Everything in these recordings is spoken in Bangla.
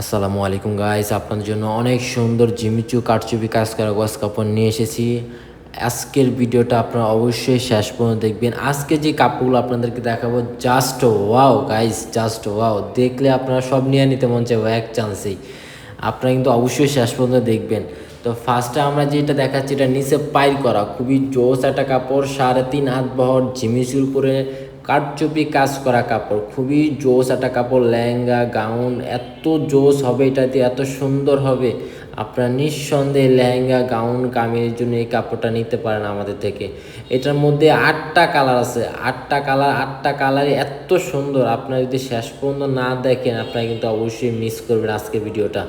আসসালামু আলাইকুম গাইস আপনাদের জন্য অনেক সুন্দর জিমিচু কাটচুপি কাজ করা গস কাপড় নিয়ে এসেছি। আজকের ভিডিওটা আপনারা অবশ্যই শেষ পর্যন্ত দেখবেন। আজকে যে কাপড়গুলো আপনাদেরকে দেখাবো just wow guys just wow দেখলে আপনারা সব নিয়ে নিতে মন চাইব, এক চান্সেই আপনারা কিন্তু অবশ্যই শেষ পর্যন্ত দেখবেন। তো ফার্স্টে আমরা যেটা দেখাচ্ছি, এটা নিচে পাইল করা। খুবই জোস একটা কাপড়, সাড়ে তিন হাত বহর ঝিমিচুর উপরে কাঠচুপি কাজ করা কাপড়। খুবই জোস একটা কাপড়, লেহেঙ্গা, গাউন, এত জোস হবে এটা দিয়ে এত সুন্দর হবে। আপনারা নিঃসন্দেহে লেহেঙ্গা, গাউন, কামিজের জন্য এই কাপড়টা নিতে পারেন আমাদের থেকে। এটার মধ্যে আটটা কালার আছে। আটটা কালার, আটটা কালারই এত সুন্দর। আপনারা যদি শেষ পর্যন্ত না দেখেন, আপনারা কিন্তু অবশ্যই মিস করবেন আজকের ভিডিওটা।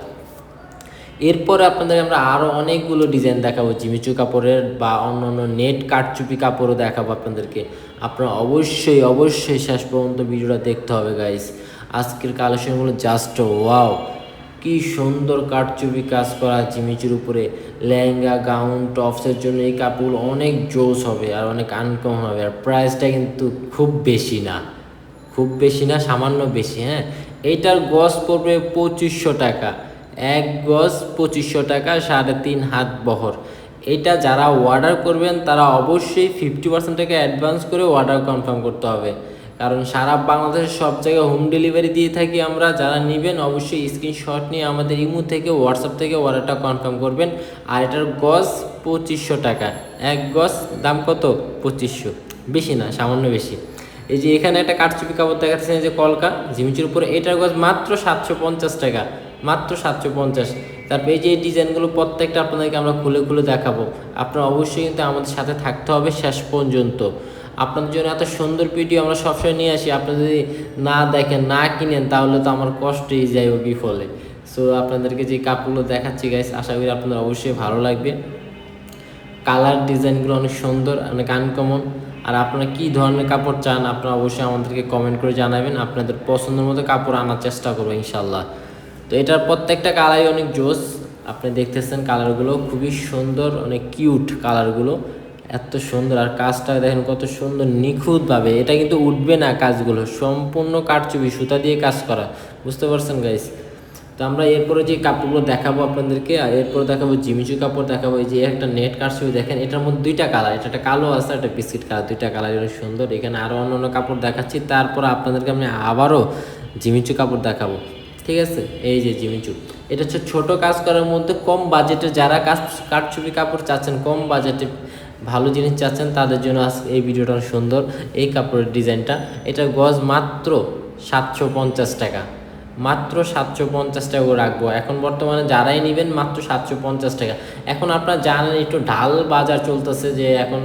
এরপরে আপনাদের আমরা আরও অনেকগুলো ডিজাইন দেখাবো জিমিচু কাপড়ের বা অন্য অন্য নেট কাটচুপি কাপড়ও দেখাবো আপনাদেরকে। আপনারা অবশ্যই অবশ্যই শেষ পর্যন্ত ভিডিওটা দেখতে হবে গাইস আজকের কালেকশনগুলো জাস্ট ওয়াও কি সুন্দর কাটচুপি কাজ করা জিমিচুর উপরে। লেহেঙ্গা গাউন টপসের জন্য এই কাপড়গুলো অনেক জোস হবে আর অনেক আনকমন হবে। আর প্রাইসটা কিন্তু খুব বেশি না। খুব বেশি না, সামান্য বেশি হ্যাঁ? এইটার গজ পড়বে পঁচিশশো টাকা। এক গজ পঁচিশশো টাকা, সাড়ে তিন হাত বহর। এটা যারা অর্ডার করবেন, তারা অবশ্যই ফিফটি পার্সেন্ট টাকা অ্যাডভান্স করে অর্ডার কনফার্ম করতে হবে। কারণ সারা বাংলাদেশের সব জায়গায় হোম ডেলিভারি দিয়ে থাকি আমরা, যারা নেবেন অবশ্যই স্ক্রিনশট নিয়ে আমাদের ইমো থেকে হোয়াটসঅ্যাপ থেকে অর্ডারটা কনফার্ম করবেন। আর এটার গজ পঁচিশশো টাকা। এক গজ দাম কত? পঁচিশশো। বেশি না, সামান্য বেশি। এই যে এখানে একটা কাঠচুপি কাপড় দেখাচ্ছেন যে কলকা, জিমিচুর উপরে এটার গজ মাত্র সাতশো পঞ্চাশ টাকা। মাত্র সাতশো পঞ্চাশ। তারপর এই যে এই ডিজাইনগুলো প্রত্যেকটা আপনাদেরকে আমরা খুলে খুলে দেখাবো। আপনারা অবশ্যই কিন্তু আমাদের সাথে থাকতে হবে শেষ পর্যন্ত। আপনাদের জন্য এত সুন্দর ভিডিও আমরা সবসময় নিয়ে আসি। আপনারা যদি না দেখেন, না কিনেন, তাহলে তো আমার কষ্টই যাইব বিফলে। সো আপনাদেরকে যে কাপড়গুলো দেখাচ্ছি গাইস আশা করি আপনাদের অবশ্যই ভালো লাগবে। কালার ডিজাইনগুলো অনেক সুন্দর, অনেক আনকমন আর আপনারা কী ধরনের কাপড় চান, আপনারা অবশ্যই আমাদেরকে কমেন্ট করে জানাবেন। আপনাদের পছন্দের মতো কাপড় আনার চেষ্টা করব ইনশাল্লাহ তো এটার প্রত্যেকটা কালারই অনেক জোস। আপনি দেখতেছেন কালারগুলো খুবই সুন্দর, অনেক কিউট কালারগুলো। এত সুন্দর, আর কাজটা দেখেন কত সুন্দর, নিখুঁতভাবে। এটা কিন্তু উঠবে না কাজগুলো, সম্পূর্ণ কাঠচুপি সুতা দিয়ে কাজ করা। বুঝতে পারছেন গাইস তো আমরা এরপরে যে কাপড়গুলো দেখাবো আপনাদেরকে, আর এরপর দেখাবো জিমিচু কাপড়, দেখাবো এই যে একটা নেট কাটছবি দেখেন এটার মধ্যে দুইটা কালার, এটা একটা কালো আছে একটা বিস্কিট কালার, দুইটা কালার অনেক সুন্দর। এখানে আরও অন্য অন্য কাপড় দেখাচ্ছি, তারপর আপনাদেরকে আমি আবারও জিমিচু কাপড় দেখাবো। ঠিক আছে? এই যে জিমিচু এটা হচ্ছে ছোট কাজ করার মধ্যে কম বাজেটে যারা কাজ কাঠছুপি কাপড় চাচ্ছেন, কম বাজেটে ভালো জিনিস চাচ্ছেন, তাদের জন্য আজ এই ভিডিওটা সুন্দর। এই কাপড়ের ডিজাইনটা, এটা গজ মাত্র সাতশো পঞ্চাশ টাকা। মাত্র সাতশো পঞ্চাশ টাকা করে রাখব। এখন বর্তমানে যারাই নেবেন মাত্র সাতশো পঞ্চাশ টাকা। এখন আপনারা জানেন, একটু ঢাল বাজার চলতেছে যে এখন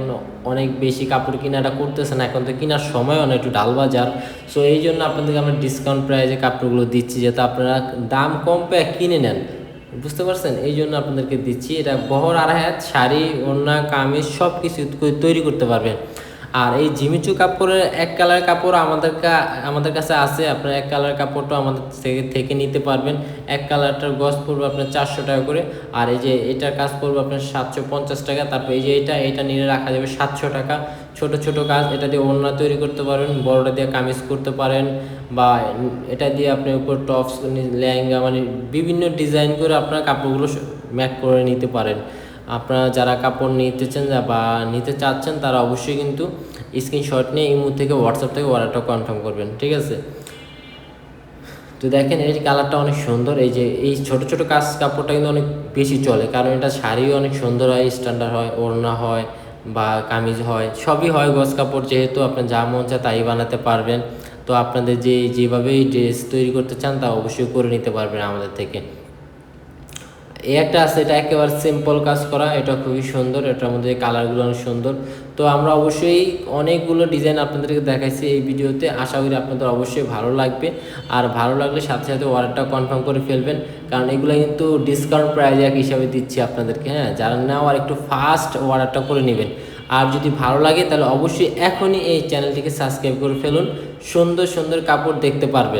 অনেক বেশি কাপড় কেনাটা করতেছে না। এখন তো কেনার সময় অনেক একটু ঢাল বাজার। সো এই জন্য আপনাদেরকে আমরা ডিসকাউন্ট প্রাইজে কাপড়গুলো দিচ্ছি যাতে আপনারা দাম কম পেয়ে কিনে নেন। বুঝতে পারছেন? এই জন্য আপনাদেরকে দিচ্ছি। এটা বহর আড়াই হাত শাড়ি, ওড়না, কামিজ সব কিছু তৈরি করতে পারবেন। আর এই জিমিচু কাপড়ের এক কালার কাপড় আমাদের আমাদের কাছে আছে। আপনার এক কালার কাপড়টা আমাদের থেকে থেকে নিতে পারবেন। এক কালারটার গজ পড়বে আপনার চারশো টাকা করে। আর এই যে এটার কাজ পড়বে আপনার সাতশো পঞ্চাশ টাকা। তারপর এই যে এটা এটা নিয়ে রাখা যাবে সাতশো টাকা। ছোট ছোট কাজ। এটা দিয়ে ওড়না তৈরি করতে পারেন বড়টা দিয়ে কামিজ করতে পারেন। বা এটা দিয়ে আপনি উপর টপস লেহেঙ্গা মানে বিভিন্ন ডিজাইন করে আপনার কাপড়গুলো ম্যাক করে নিতে পারেন। আপনারা যারা কাপড় নিতেছেন বা নিতে চাচ্ছেন, তারা অবশ্যই কিন্তু স্ক্রিনশট নিয়ে ইমো থেকে হোয়াটসঅ্যাপ থেকে অর্ডারটা কনফার্ম করবেন, ঠিক আছে? তো দেখেন, এই কালারটা অনেক সুন্দর, এই যে এই ছোট ছোট কাজ, কাপড়টা কিন্তু অনেক বেশি চলে, কারণ এটা শাড়িও অনেক সুন্দর হয় স্ট্যান্ডার্ড হয়, ওড়না হয় বা কামিজ হয়, সবই হয় গজ কাপড়, যেহেতু আপনার যা মন চায় তাই বানাতে পারবেন। তো আপনাদের যে যেভাবেই ড্রেস তৈরি করতে চান তা অবশ্যই করে নিতে পারবেন আমাদের থেকে। এই একটা আছে, এটা একেবারে সিম্পল কাজ করা, এটা খুবই সুন্দর, এটার মধ্যে কালারগুলো অনেক সুন্দর। তো আমরা অবশ্যই অনেকগুলো ডিজাইন আপনাদেরকে দেখাইছি এই ভিডিওতে, আশা করি আপনাদের অবশ্যই ভালো লাগবে। আর ভালো লাগলে সাথে সাথে অর্ডারটা কনফার্ম করে ফেলবেন, কারণ এগুলো কিন্তু ডিসকাউন্ট প্রাইজ এক হিসাবে দিচ্ছি আপনাদেরকে হ্যাঁ? যারা নেওয়ার একটু ফাস্ট অর্ডারটা করে নেবেন। আর যদি ভালো লাগে, তাহলে অবশ্যই এখনই এই চ্যানেলটিকে সাবস্ক্রাইব করে ফেলুন, সুন্দর সুন্দর কাপড় দেখতে পারবেন।